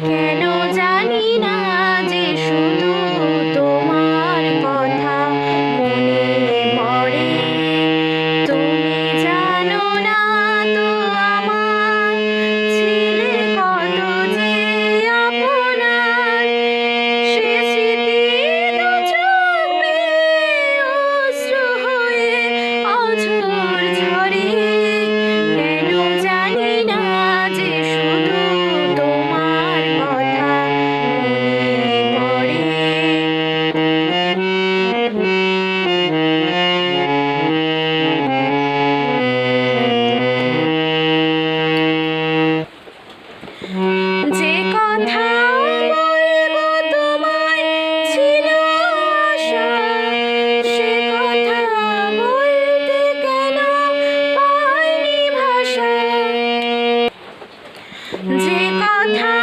কেন জানি না। যে কথা